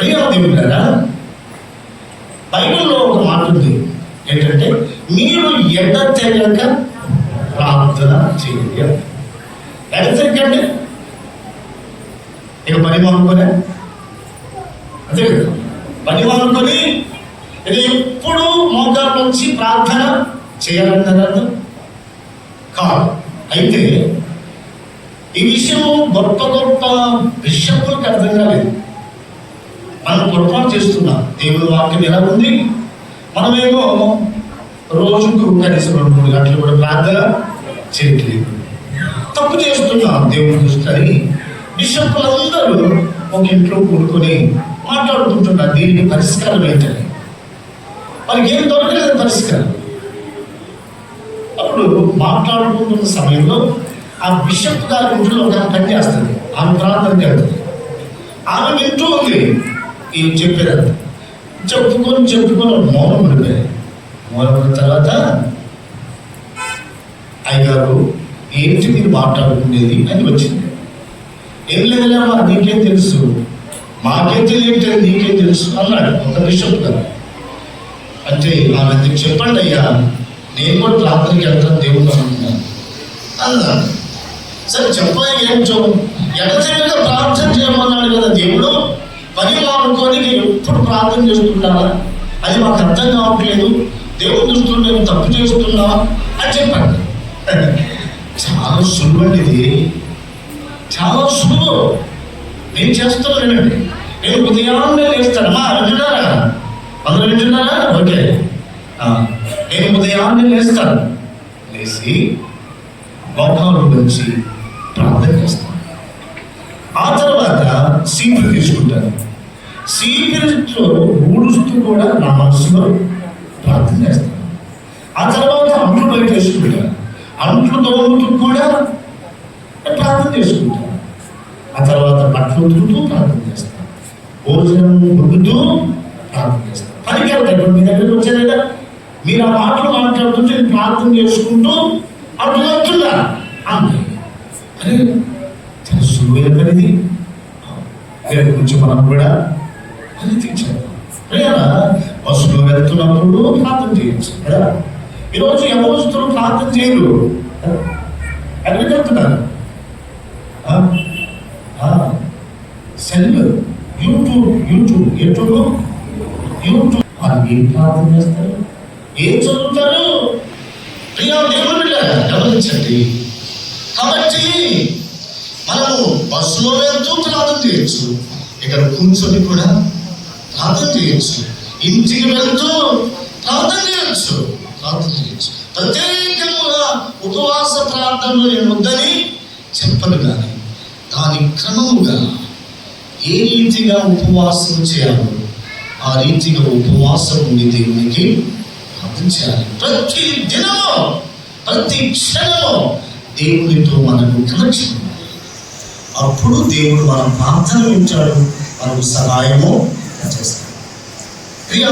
ప్రియా దేవుడారా బైబిల్లో ఒక మాట ఉంది. ఏంటంటే మీరు ఎడ తెగక ప్రార్థన చేయ ఎడ తెగండి? ఇక పని మానుకోలే అంతే కదా. పని మానుకొని ఇది ఎప్పుడు మోకాళ్ళ నుంచి ప్రార్థన చేయాలన్నారు అర్థం? కాదు. అయితే ఈ విషయం గొప్ప గొప్ప విషయంలోకి అర్థం కాలేదు. మనం పొరపాటు చేస్తున్నాం. దేవుని వాక్యం ఎలా ఉంది? మనమేమో రోజుకు కనీసం రెండు మూడు గంటలు కూడా ప్రార్థన చేయట్లేదు. తప్పు చేస్తున్నాం దేవుని దృష్టి బిషప్లందరూ ఒక ఇంట్లో కూడుకొని మాట్లాడుకుంటున్నారు. దీనికి పరిష్కారం ఏంటని. వాళ్ళకి ఏం దొరకలేదు పరిష్కారం. అప్పుడు మాట్లాడుకుంటున్న సమయంలో ఆ బిషప్ గారి ఇంట్లో ఒక పని చేస్తుంది. ఆమె ప్రార్థన చేస్తుంది. ఆమె వింటూ ఉంది. ఈ చెప్పారు? చెప్పుకొని చెప్పుకొని మౌనం పడిపోయాయి మౌనం పడిన తర్వాత అయ్యారు ఏంటి మీరు మాట్లాడుకునేది అని వచ్చింది. ఏం లేదులేమా నీకే తెలుసు? మాకే తెలియట్లేదు నీకే తెలుసు? అన్నాడు. ఒక బిషప్ గారు అంటే ఆమె చెప్పండి అయ్యా? నేను కూడా ప్రార్థనకి వెళ్తాను దేవుడు అనుకున్నాను అన్నాడు. సరే చెప్పాలి ఏం చూ ఎడతెగక ప్రార్థన చేయమన్నాడు కదా దేవుడు. పని మానుకొని నేను ఎప్పుడు ప్రార్థన చేస్తున్నావా అది మాకు అర్థం కావట్లేదు. దేవుడు దృష్టిలో నేను తప్పు చేస్తున్నా అని చెప్పండి. చాలా సులువండి ఇది. చాలా సులువు. నేను చేస్తాను వినండి. నేను ఉదయాన్నే లేస్తాను. మా వింటున్నారా అందరూ వింటున్నారా ఓకే. నేను ఉదయాన్నే లేస్తాను. లేచి మోకాలు నుంచి ప్రార్థన చేస్తాను. తర్వాత సీట్లు తీసుకుంటారు. సీపులతో ఊడుస్తూ కూడా నా మనసులో ప్రార్థన చేస్తాను ఆ తర్వాత అంట్లు బయట వేసుకుంటాను అంట్లు తోముతూ కూడా ప్రార్థన చేసుకుంటాను ఆ తర్వాత బట్టలు ఉతుకుతూ ప్రార్థన చేస్తాను భోజనం వండుతూ ప్రార్థన చేస్తాను పనికి వెళ్తాను మీ దగ్గరికి వచ్చారా మీరు ఆ మాటలు మాట్లాడుతుంటే నేను ప్రార్థన చేసుకుంటూ అటు వెళ్తున్నా అంతే అరే చాలా సులువైన పనిది. రేపు గురించి మనం కూడా ప్రయత్నించాలి బస్సులో వెళ్తున్నప్పుడు ప్రార్థన చేయొచ్చు కదా? ఈరోజు యవనస్తులు ప్రార్థన చేయరు ఎక్కడికి వెళ్తున్నారు cell YouTube YouTube YouTube? YouTube. వాళ్ళు ఏం ప్రార్థన చేస్తారు? ఏం చదువుతారు? ప్రియా దేవుడు గమనించండి. కాబట్టి మనము బస్సులో వెళ్తూ ప్రార్థన చేయొచ్చు. ఇక్కడ కూర్చొని కూడా ప్రార్థన చేయొచ్చు. ఇంటికి వెళ్తూ ప్రార్థన చేయొచ్చు. ప్రార్థన చేయొచ్చు. ప్రత్యేకంగా ఉపవాస ప్రార్థనలు నేను వద్దని చెప్పను కానీ దాని క్రమముగా ఏ రీతిగా ఉపవాసం చేయాలో ఆ రీతిగా ఉపవాసం ఉండి దేవునికి ప్రార్థన చేయాలి. ప్రతి దినము ప్రతి క్షణము దేవునితో మనకు కనెక్షన్ అప్పుడు దేవుడు మనం ప్రార్థన ఉంచాడు మనకు సహాయము చేస్తాడు ప్రియ